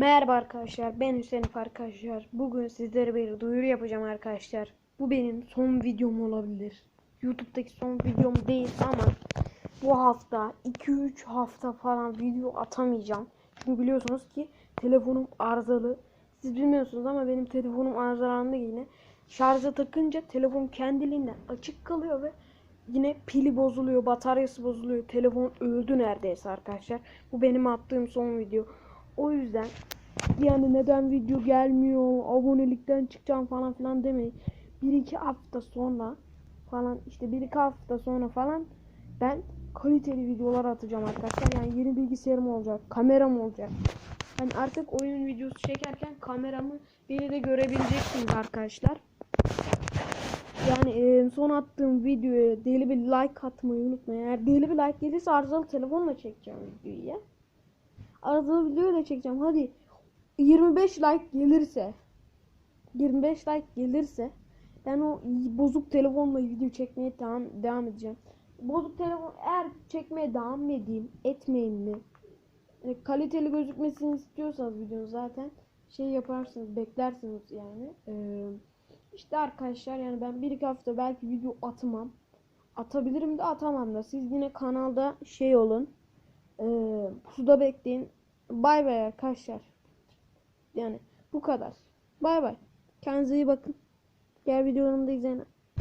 Merhaba arkadaşlar ben Hüseyin arkadaşlar Bugün sizlere bir duyuru yapacağım arkadaşlar Bu benim son videom olabilir Youtube'daki son videom değil ama Bu hafta 2-3 hafta falan video atamayacağım Çünkü biliyorsunuz ki telefonum arızalı Siz bilmiyorsunuz ama benim telefonum arızalandı yine Şarja takınca telefon kendiliğinden açık kalıyor ve Yine pili bozuluyor, bataryası bozuluyor. Telefon öldü neredeyse arkadaşlar. Bu benim attığım son video. O yüzden yani neden video gelmiyor, abonelikten çıkacağım falan filan demeyin. 1-2 hafta sonra falan işte 1-2 hafta sonra falan ben kaliteli videolar atacağım arkadaşlar. Yani yeni bilgisayarım olacak, kameram olacak. Hani artık oyun videosu çekerken kameramı beni de görebileceksiniz arkadaşlar. Yani e, son attığım videoya deli bir like atmayı unutmayın. Eğer deli bir like gelirse arızalı telefonla çekeceğim videoyu ya. Arızalı videoyla çekeceğim. Hadi 25 like gelirse 25 like gelirse ben o bozuk telefonla video çekmeye devam, devam edeceğim. Bozuk telefon eğer çekmeye devam edeyim etmeyeyim mi? E, kaliteli gözükmesini istiyorsanız videonun zaten şey yaparsınız beklersiniz yani. Eee işte arkadaşlar yani ben bir iki hafta belki video atmam. Atabilirim de atamam da. Siz yine kanalda şey olun. Ee, pusuda bekleyin. Bay bay arkadaşlar. Yani bu kadar. Bay bay. Kendinize iyi bakın. Diğer videolarımı da izleyin.